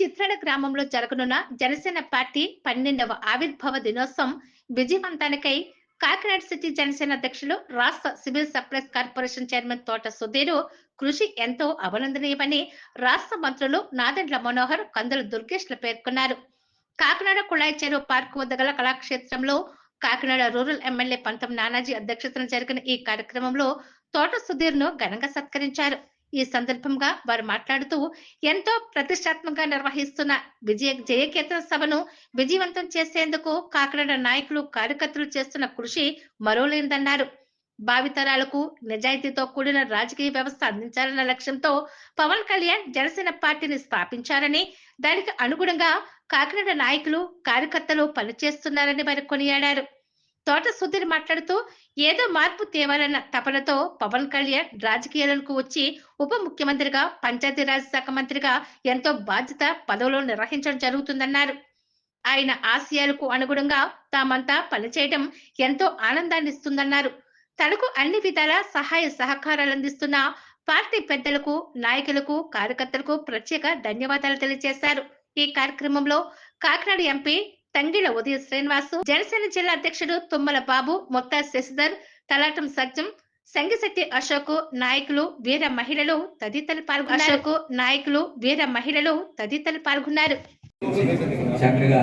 చిత్రడ గ్రామంలో జరగనున్న జనసేన పార్టీ పన్నెండవ ఆవిర్భావ దినోత్సవం విజయవంతానికై కాకినాడ సిటీ జనసేన అధ్యక్షులు రాష్ట్ర సివిల్ సప్లైస్ కార్పొరేషన్ చైర్మన్ తోట సుధీరు కృషి ఎంతో అభినందనీయమని రాష్ట్ర మంత్రులు నాదెండ్ల మనోహర్ కందుల దుర్గేష్లు పేర్కొన్నారు. కాకినాడ కుళాయి చెరువు పార్క్ వద్ద గల కళాక్షేత్రంలో కాకినాడ రూరల్ ఎమ్మెల్యే పంతం నానాజీ అధ్యక్షతన జరిగిన ఈ కార్యక్రమంలో తోట సుధీర్ను ఘనంగా సత్కరించారు. ఈ సందర్భంగా వారు మాట్లాడుతూ ఎంతో ప్రతిష్టాత్మకంగా నిర్వహిస్తున్న విజయ జయకేతన సభను విజయవంతం చేసేందుకు కాకినాడ నాయకులు కార్యకర్తలు చేస్తున్న కృషి మరోలేనిదన్నారు భావితరాలకు నిజాయితీతో కూడిన రాజకీయ వ్యవస్థ అందించాలన్న లక్ష్యంతో పవన్ కళ్యాణ్ జనసేన పార్టీని స్థాపించారని దానికి అనుగుణంగా కాకినాడ నాయకులు కార్యకర్తలు పనిచేస్తున్నారని వారు కొనియాడారు. తోట సుధీర్ మాట్లాడుతూ ఏదో మార్పు తేవాలన్న తపనతో పవన్ కళ్యాణ్ రాజకీయాలకు వచ్చి ఉప ముఖ్యమంత్రిగా పంచాయతీరాజ్ శాఖ మంత్రిగా ఎంతో బాధ్యత పదవులు నిర్వహించడం జరుగుతుందన్నారు. ఆయన ఆశయాలకు అనుగుణంగా తామంతా పనిచేయడం ఎంతో ఆనందాన్ని ఇస్తుందన్నారు తనకు అన్ని విధాల సహాయ సహకారాలు అందిస్తున్న పార్టీ పెద్దలకు నాయకులకు కార్యకర్తలకు ప్రత్యేక ధన్యవాదాలు తెలియజేశారు. ఈ కార్యక్రమంలో కాకినాడ ఎంపీ తంగిళ ఉదయ శ్రీనివాసు జనసేన జిల్లా అధ్యక్షుడు తుమ్మల బాబు మొత్తా శశిధర్ తలాటం సత్యం సంగిశెట్టి అశోక్ నాయకులు వీర మహిళలు తదితరులు పాల్గొన్నారు. అశోక్ నాయకులు వీర మహిళలు తదితరులు పాల్గొన్నారు. చక్కగా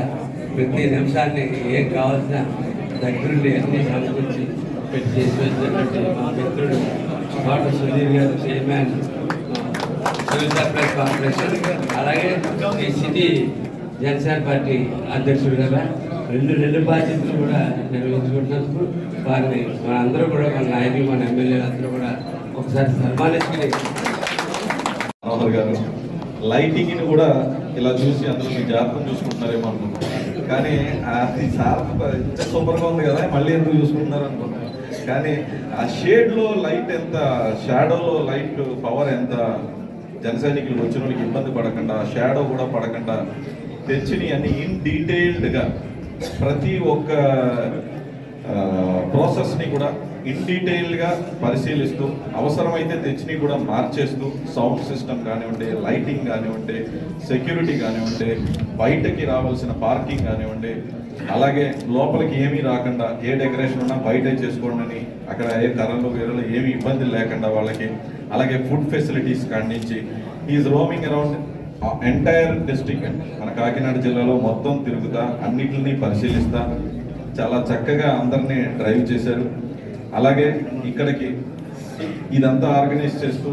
ప్రతి నిమిషాన్ని ఏం కావాల్సిన దగ్గరుండి అన్ని సమకూర్చి పెట్టి చేసినటువంటి మా మిత్రుడు తోట సుధీర్ గారు చైర్మన్ సివిల్ కార్పొరేషన్ అలాగే ఈ సిటీ జనసేన పార్టీ అధ్యక్షుడు కదా రెండు రెండు బాధ్యతలు కూడా నిర్వహించుకుంటున్నందుకు వారిని మనందరూ కూడా మన నాయకులు మన ఎమ్మెల్యేలు అందరూ కూడా ఒకసారి సన్మానించుకుని మనోహర్ గారు లైటింగ్ని కూడా ఇలా చూసి అందరూ మీ జాతకం చూసుకుంటున్నారేమో అనుకుంటున్నాను కానీ అది సార్ సూపర్గా ఉంది కదా మళ్ళీ ఎందుకు చూసుకుంటున్నారు అనుకుంటున్నాను కానీ ఆ షేడ్లో లైట్ ఎంత షాడోలో లైట్ పవర్ ఎంత జన సైనికులు వచ్చిన వాళ్ళకి ఇబ్బంది పడకుండా షాడో కూడా పడకుండా తెచ్చినవి అన్ని ఇన్ డీటెయిల్డ్గా ప్రతి ఒక్క ప్రాసెస్ని కూడా ఇన్ డీటెయిల్గా పరిశీలిస్తూ అవసరమైతే తెచ్చిని కూడా మార్చేస్తూ సౌండ్ సిస్టమ్ కానివ్వండి లైటింగ్ కానివ్వండి సెక్యూరిటీ కానివ్వండి బయటకి రావాల్సిన పార్కింగ్ కానివ్వండి అలాగే లోపలికి ఏమీ రాకుండా ఏ డెకరేషన్ ఉన్నా బయటే చేసుకోండి అని అక్కడ ఏ ధరలు వేరలు ఏమి ఇబ్బందులు లేకుండా వాళ్ళకి అలాగే ఫుడ్ ఫెసిలిటీస్ కానించి is roaming around entire district మన కాకినాడ జిల్లాలో మొత్తం తిరుగుతా అన్నిటిని పరిశీలిస్తా. చాలా చక్కగా అందరినీ డ్రైవ్ చేశారు. అలాగే ఇక్కడికి ఇదంతా ఆర్గనైజ్ చేస్తూ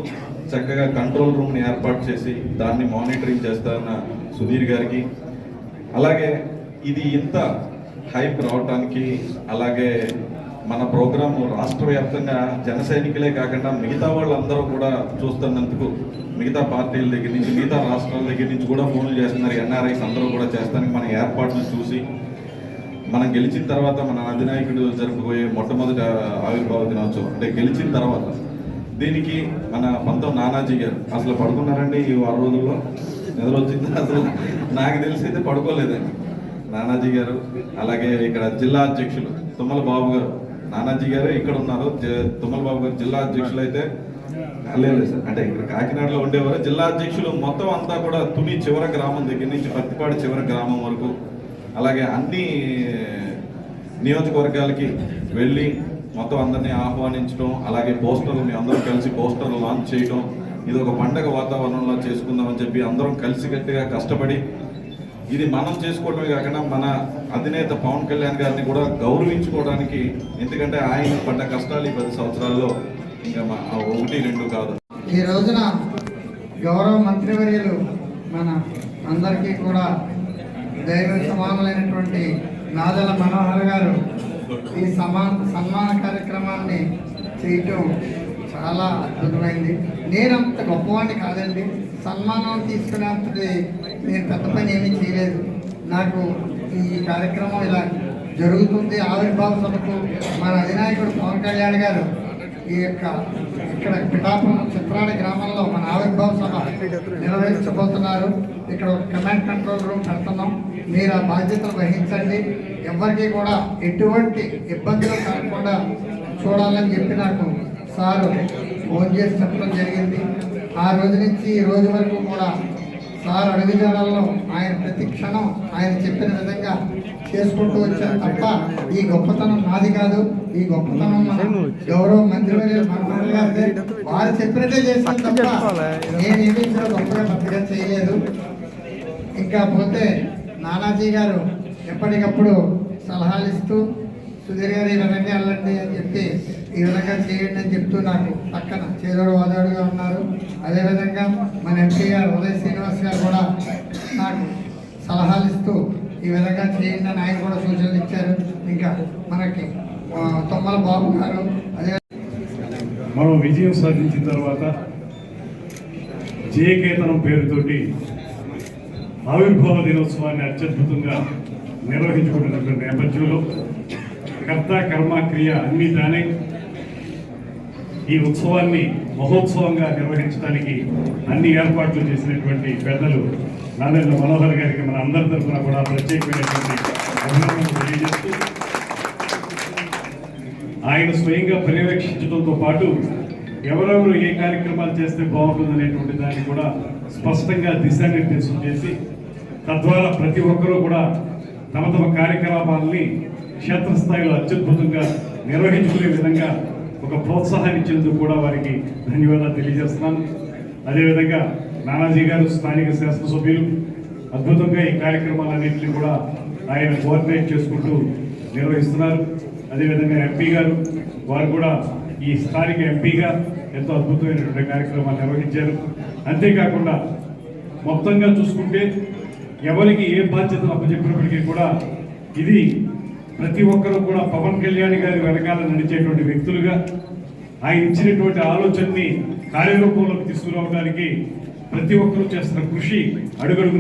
చక్కగా కంట్రోల్ రూమ్ని ఏర్పాటు చేసి దాన్ని మానిటరింగ్ చేస్తారన్న సుధీర్ గారికి. అలాగే ఇది ఇంత హైప్ రావటానికి అలాగే మన ప్రోగ్రాము రాష్ట్ర వ్యాప్తంగా జన సైనికులే కాకుండా మిగతా వాళ్ళందరూ కూడా చూస్తున్నందుకు మిగతా పార్టీల దగ్గర నుంచి మిగతా రాష్ట్రాల దగ్గర నుంచి కూడా ఫోన్లు చేస్తున్నారు. ఎన్ఆర్ఐస్ అందరూ కూడా చేస్తానికి మన ఏర్పాట్లు చూసి మనం గెలిచిన తర్వాత మన అధినాయకుడు జరుపుకోయే మొట్టమొదటి ఆవిర్భావ దినోత్సవం. అంటే గెలిచిన తర్వాత. దీనికి మన పంతం నానాజీ గారు అసలు పడుకున్నారండి ఈ వారం రోజుల్లో? నిద్ర వచ్చింది అసలు? నాకు తెలిసి అయితే పడుకోలేదండి. నానాజీ గారు అలాగే ఇక్కడ జిల్లా అధ్యక్షులు తుమ్మల బాబు గారు నానాజీ గారు ఇక్కడ ఉన్నారు. తుమ్మల బాబు గారు జిల్లా అధ్యక్షులు అయితే లేదు సార్. అంటే ఇక్కడ కాకినాడలో ఉండేవారు. జిల్లా అధ్యక్షులు మొత్తం అంతా కూడా తుని చివరి గ్రామం దగ్గర నుంచి పత్తిపాడు చివరి గ్రామం వరకు అలాగే అన్ని నియోజకవర్గాలకి వెళ్ళి మొత్తం అందరినీ ఆహ్వానించడం అలాగే పోస్టర్లు మీ అందరం కలిసి పోస్టర్లు లాంచ్ చేయడం ఇది ఒక పండగ వాతావరణంలో చేసుకుందామని చెప్పి అందరం కలిసికట్టుగా కష్టపడి ఇది మనం చేసుకోవడమే కాకుండా మన అధినేత పవన్ కళ్యాణ్ గారిని కూడా గౌరవించుకోవడానికి ఎందుకంటే ఆయన పడ్డ కష్టాలు ఈ పది సంవత్సరాల్లో ఇంకా మా- ఒకటి రెండు కాదు. ఈ రోజున గౌరవ మంత్రివర్యులు మన అందరికీ కూడా దైవ సమానమైనటువంటి నాదల మనోహర్ గారు ఈ సమాన సన్మాన కార్యక్రమాన్ని చేయటం చాలా అద్భుతమైంది. నేను అంత గొప్పవాడిని కాదండి. సన్మానం తీసుకునేంతటి నేను పెద్ద పని ఏమీ చేయలేదు. నాకు ఈ కార్యక్రమం ఇలా జరుగుతుంది. ఆవిర్భావ సభకు మన అధినాయకుడు పవన్ కళ్యాణ్ గారు ఈ యొక్క ఇక్కడ పిఠాపురం చిత్రాడ గ్రామంలో మన ఆవిర్భావ సభ నిర్వహించబోతున్నారు. ఇక్కడ ఒక కమాండ్ కంట్రోల్ రూమ్ పెడుతున్నాం. మీరు ఆ బాధ్యతలు వహించండి. ఎవరికి కూడా ఎటువంటి ఇబ్బందులు కాకుండా చూడాలని చెప్పి నాకు సారు ఫోన్ చేసి చెప్పడం జరిగింది. ఆ రోజు నుంచి ఈ రోజు వరకు కూడా సార్ అడుగుజాడల్లో ఆయన ప్రతి క్షణం ఆయన చెప్పిన విధంగా చేసుకుంటూ వచ్చారు తప్ప ఈ గొప్పతనం నాది కాదు. ఈ గొప్పతనం మన గౌరవ మంత్రి వారు చెప్పినట్టే చేశాను తప్ప నేనేమి గొప్పగా పెద్దగా చేయలేదు. ఇంకా పోతే నానాజీ గారు ఎప్పటికప్పుడు సలహాలు ఇస్తూ సుధీర్ గారు ఈ విధంగా వెళ్ళండి అని చెప్పి ఈ విధంగా చేయండి అని చెప్తూ నాకు పక్కన చేదోడు వాదోడుగా ఉన్నారు. అదేవిధంగా మన ఎంపీ గారు ఉదయ్ శ్రీనివాస్ గారు కూడా నాకు సలహాలు ఇస్తూ ఈ విధంగా చేయండి అని ఆయన కూడా సూచనలు ఇచ్చారు. ఇంకా మనకి తొమ్మల బాబు గారు అదే మనం విజయం సాధించిన తర్వాత జయకేతనం పేరుతోటి ఆవిర్భావ దినోత్సవాన్ని అత్యద్భుతంగా నిర్వహించుకుంటున్నటువంటి నేపథ్యంలో కర్త కర్మ క్రియ అన్ని తానే ఈ ఉత్సవాన్ని మహోత్సవంగా నిర్వహించడానికి అన్ని ఏర్పాట్లు చేసినటువంటి పెద్దలు నాదెండ్ల మనోహర్ గారికి మన అందరి తరఫున కూడా ప్రత్యేకమైనటువంటి అభినందనలు తెలియజేస్తూ ఆయన స్వయంగా పర్యవేక్షించడంతో పాటు ఎవరెవరు ఏ కార్యక్రమాలు చేస్తే బాగుంటుందనేటువంటి దాన్ని కూడా స్పష్టంగా దిశానిర్దేశం చేసి తద్వారా ప్రతి ఒక్కరూ కూడా తమ తమ కార్యకలాపాలని క్షేత్రస్థాయిలో అత్యద్భుతంగా నిర్వహించుకునే విధంగా ఒక ప్రోత్సాహం ఇచ్చేందుకు కూడా వారికి ధన్యవాదాలు తెలియజేస్తున్నాను. అదేవిధంగా నానాజీ గారు స్థానిక శాసనసభ్యులు అద్భుతంగా ఈ కార్యక్రమాలన్నింటినీ కూడా ఆయన కోఆర్డినేట్ చేసుకుంటూ నిర్వహిస్తున్నారు. అదేవిధంగా ఎంపీ గారు వారు కూడా ఈ స్థానిక ఎంపీగా ఎంతో అద్భుతమైనటువంటి కార్యక్రమాలు నిర్వహించారు. అంతేకాకుండా మొత్తంగా చూసుకుంటే ఎవరికి ఏ బాధ్యతలు అప్పచెప్పినప్పటికీ కూడా ఇది ప్రతి ఒక్కరూ కూడా పవన్ కళ్యాణ్ గారి వెనకాల నడిచేటువంటి వ్యక్తులుగా ఆయన ఇచ్చినటువంటి ఆలోచనని కార్యరూపంలోకి తీసుకురావడానికి ప్రతి ఒక్కరూ చేస్తున్న కృషి అడుగడుగు